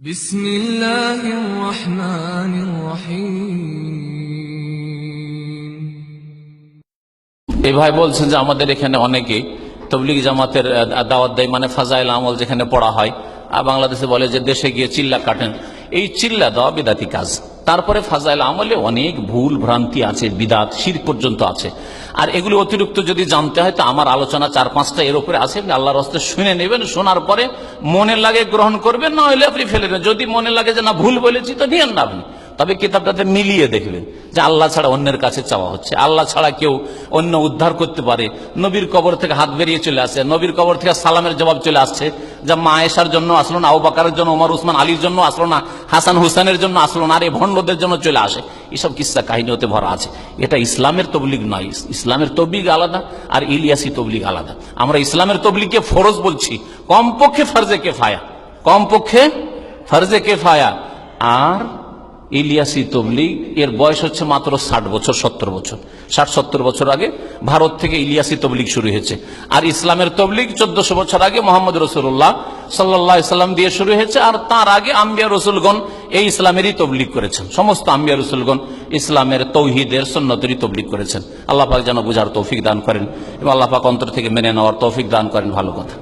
بسم الله الرحمن الرحيم এই ভাই বলছেন যে আমাদের এখানে অনেকে তবলিগ জামাতের আহ, দাওয়াত দেয় মানে ফাজাইল আমল যেখানে পড়া হয় আর বাংলাদেশে বলে যে দেশে গিয়ে চিল্লা কাটেন এই চিল্লা দেওয়া বিদাতি কাজ তারপরে ফাজাইল আমলে অনেক ভুল ভ্রান্তি আছে, বিদাত, শির পর্যন্ত আছে। আর এগুলি অতিরিক্ত যদি জানতে হয়, তো আমার আলোচনা চার পাঁচটা এর উপরে আছে, আপনি হস্তে শুনে নেবেন, শোনার পরে মনে লাগে গ্রহণ করবেন না হলে আপনি ফেলে যদি মনে লাগে যে না, ভুল বলেছি, তো নিয়েন না আপনি। তবে কিতাবটাতে মিলিয়ে দেখবেন যে আল্লাহ ছাড়া অন্যের কাছে চাওয়া হচ্ছে। আল্লাহ ছাড়া কেউ অন্য উদ্ধার করতে পারে। নবীর কবর থেকে হাত বেরিয়ে চলে আসে। নবীর কবর থেকে সালামের জবাব চলে আসছে যা মা আয়েশার জন্য আসলো না আবাকারের জন্য ওমর উসমান, আলীর জন্য আসলো না, হাসান হুসেনের জন্য আসলো না, আর এই ভণ্ডদের জন্য চলে আসে। এসব কিস্সা কাহিনী হতে ভরা আছে। এটা ইসলামের তবলিগ নয়। ইসলামের তবলিগ আলাদা আর ইলিয়াসি তবলিগ আলাদা। আমরা ইসলামের তবলিগকে ফরজ বলছি। কমপক্ষে ফার্জে কেফায়া। কমপক্ষে ফার্জে কেফায়া। আর ইলিয়াসি তবলিগ এর বয়স হচ্ছে মাত্র ষাট বছর, সত্তর বছর। ষাট, সত্তর বছর আগে ভারত থেকে ইলিয়াসি তবলিগ শুরু হয়েছে। আর ইসলামের তবলিগ চোদ্দশো বছর আগে মোহাম্মদ রসুল্লাহ সাল্লাহ ইসলাম দিয়ে শুরু হয়েছে, আর তার আগে আম্বিয়া রসুলগণ এই ইসলামেরই তবলিগ করেছেন। সমস্ত আম্বিয়া রসুলগণ ইসলামের তৌহিদের সন্ন্যতেরই তবলিগ করেছেন। আল্লাহাক যেন বুঝার তৌফিক দান করেন এবং আল্লাহাক অন্তর থেকে মেনে নেওয়ার তৌফিক দান করেন। ভালো কথা।